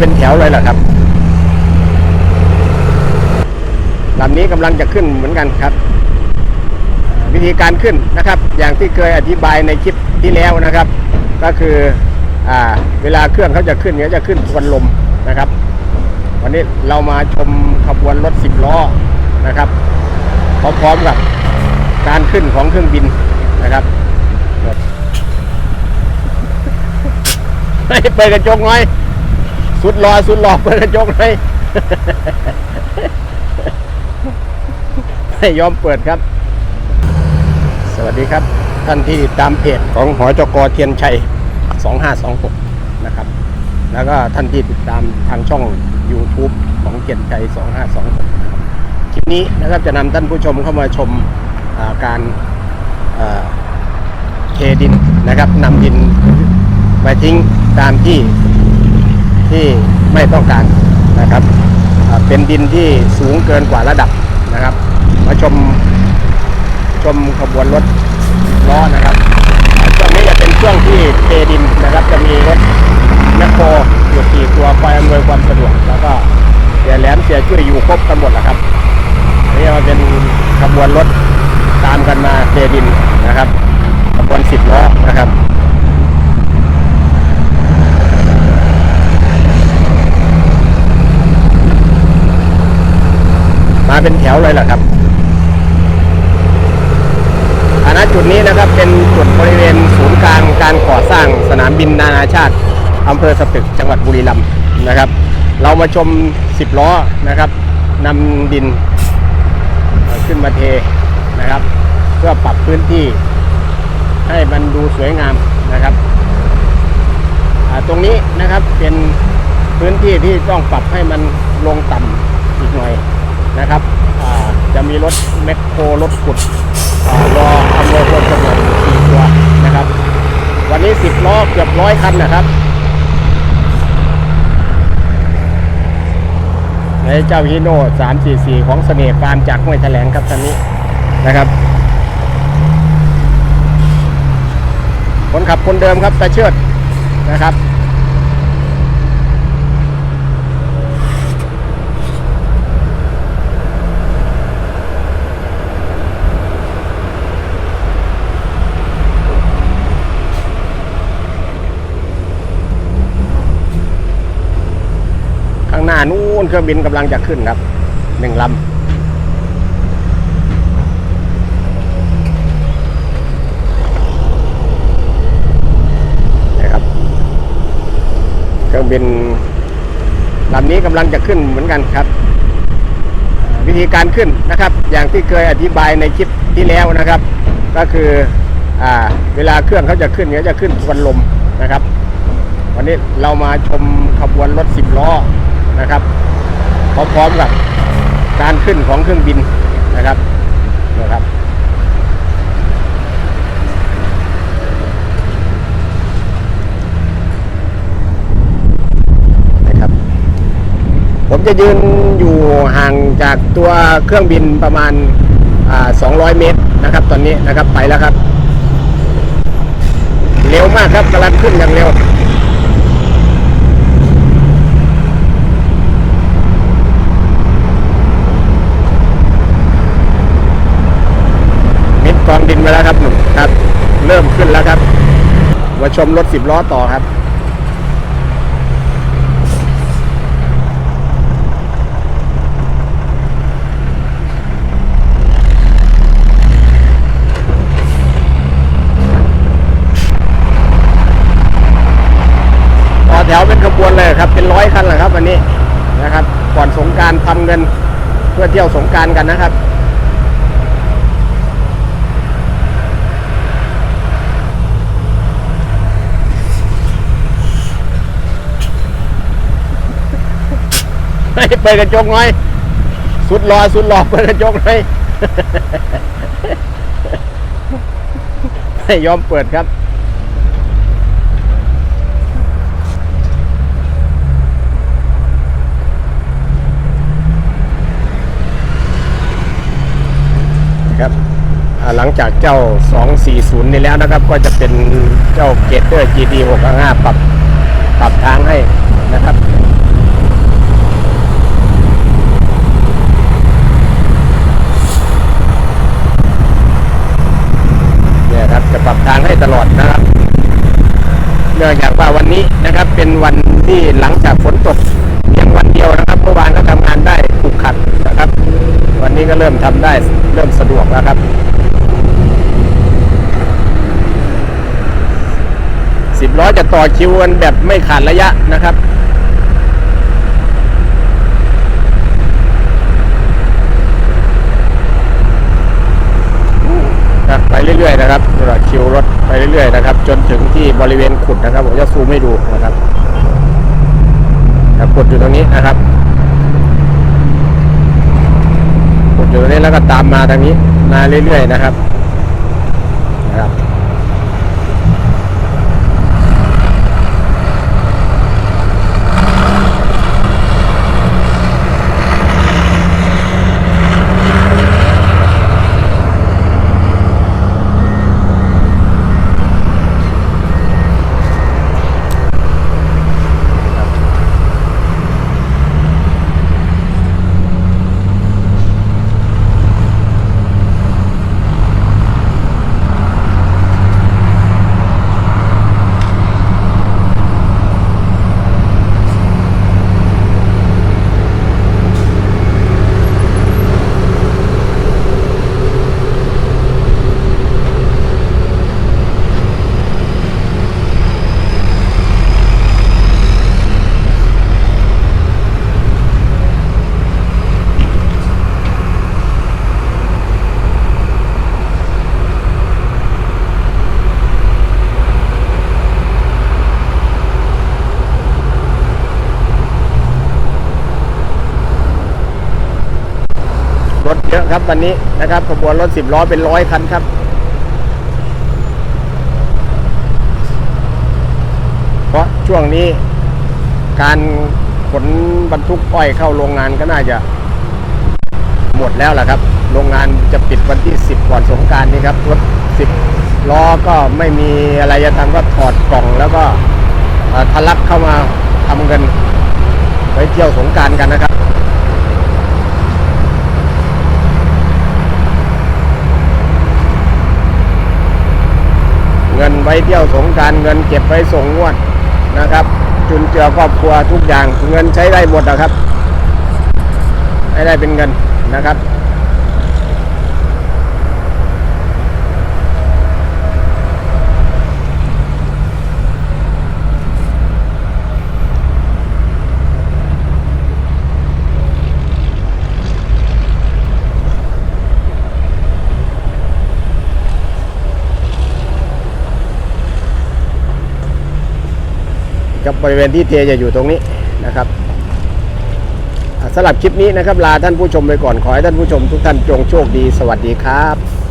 เป็นแถวเลยเหรอครับลำนี้กำลังจะขึ้นเหมือนกันครับ วิธีการขึ้นนะครับ อย่างที่เคยอธิบายในคลิปที่แล้วนะครับ ก็คืออ่าเวลาเครื่องเขาจะขึ้นเขาจะขึ้นทวนลมนะครับ วันนี้เรามาชมขบวนรถสิบล้อนะครับพร้อมๆกับการขึ้นของเครื่องบินนะครับให้เปิดกระจกน่อย สุดรอสุดรอเปิดกระจกหน่อยไม่ยอมเปิดครับ สวัสดีครับ ท่านที่ติดตามเพจของหอจกเทียนชัย 2526 นะครับ แล้วก็ท่านที่ติดตามทางช่อง YouTube ของเทียนชัย 2526นะครับคลิปนี้นะครับจะนำท่านผู้ชมเข้ามาชมาการเอ่อเทดินนะครับนำดินไปทิ้งตามที่ ที่ไม่ต้องการนะครับ เป็นดินที่สูงเกินกว่าระดับนะครับ มาชมชมขบวนรถล้อนะครับอ่าช่วงนี้จะเป็นช่วงที่เทดินนะครับ จะมีรถแมคโครอยู่ที่ตัวคอยอำนวยความสะดวก แล้วก็เสียแหลมเสียช่วยอยู่ครบกันหมดแหละครับ นี่มันเป็นขบวนรถตามกันมาเทดินนะครับขบวนสิบล้อนะครับ มาเป็นแถวเลยเหรอครับอันนั้นจุดนี้นะครับเป็นจุดบริเวณศูนย์กลางการก่อสร้างสนามบินนานาชาติอำเภอสตึกจังหวัดบุรีรัมย์นะครับ เรามาชมสิบล้อนะครับนำดินขึ้นมาเทนะครับ เพื่อปรับพื้นที่ให้มันดูสวยงามนะครับตรงนี้นะครับเป็นพื้นที่ที่ต้องปรับให้มันลงต่ำอีกหน่อยนะครับอ่าจะ มีรถแมคโครรถขุดรออำนวยความสะดวกสี่ตัวนะครับ วันนี้สิบล้อเกือบร้อยคันนะครับในเจ้าฮิโน่344ของเสน่ห์ฟาร์มจากห้วยแถลงครับท่านนี้นะครับ คนขับคนเดิมครับตาเชิดนะครับ ข้างห น้านู้นเครื่องบินกำลังจะขึ้นครับหนึ่งลำนะครับเครื่องบินลำนี้กำลังจะขึ้นเหมือนกันครับ วิธีการขึ้นนะครับ อย่างที่เคยอธิบายในคลิปที่แล้วนะครับ ก็คืออเวลาเครื่องเขาจะขึ้นเขาจะขึ้นทวนลมนะครับ วันนี้เรามาชมขบวนรถสิบล้อ นะครับพร้อมๆกับการขึ้นของเครื่องบินนะครับนะครับ นะครับ ผมจะยืนอยู่ห่างจากตัวเครื่องบินประมาณอ่า200 เมตรนะครับ ตอนนี้นะครับไปแล้วครับ เร็วมากครับกำลังขึ้นอย่างเร็ว มิดกองดินมาแล้วครับหนุ่มครับ เริ่ม ขึ้นแล้วครับมาชมรถสิบล้อต่อครับ ต่อแถวเป็นขบวนเลยครับ เป็นร้อยคันแหละครับวันนี้นะครับ ก่อนสงการทำเงินเพื่อเที่ยวสงการกันนะครับ ให้เปิดกระจกหน่อย สุดรอสุดรอเปิดกระจกหน่อยไม่ยอมเปิดครับครับหลังจากเจ้า 240 นี่แล้วนะครับ ก็จะเป็นเจ้าเกตเตอร์ GT 655ปรับปรับทางให้นะครับ ปรับทางให้ตลอดนะครับ เนื่องจากว่าวันนี้นะครับเป็นวันที่หลังจากฝนตกเพียงวันเดียวนะครับเมื่อวานก็ทำงานได้ขุกขัดนะครับ วันนี้ก็เริ่มทำได้เริ่มสะดวกแล้วครับ สิบล้อจะ ต่อคิวกันแบบไม่ขาดระยะนะครับไปเรื่อยๆนะครับตลอดคิวรถไปเรื่อยๆนะครับ จนถึงที่บริเวณขุดนะครับผมจะซูมให้ดูนะครับครับขุดอยู่ตรงนี้นะครับขุดอยู่ตรงนี้แล้วก็ตามมาทางนี้มาเรื่อยๆนะครับ ครับวันนี้นะครับขบวนรถสิบล้อเป็นร้อยคันครับเพราะช่วงนี้การขนบรรทุกอ้อยเข้าโรงงานก็น่าจะ หมดแล้วแหละครับ โรงงานจะปิดวันที่ 10 ก่อนสงการนี้ครับรถ10ล้อก็ไม่มีอะไรจะทำก็ถอดกล่องแล้วก็ทะลักเข้ามาทำเงินไปเที่ยวสงการกันนะครับ เงิน ไว้เที่ยวสงการเงินเก็บไว้ส่งงวดนะครับ จุนเจือครอบครัวทุกอย่างเงินใช้ได้หมดนะครับให้ได้เป็นเงินนะครับ กับบริเวณที่เทจะอยู่ตรงนี้นะครับสำหรับคลิปนี้นะครับลาท่านผู้ชมไปก่อนขอให้ท่านผู้ชมทุกท่านจงโชคดี สวัสดีครับ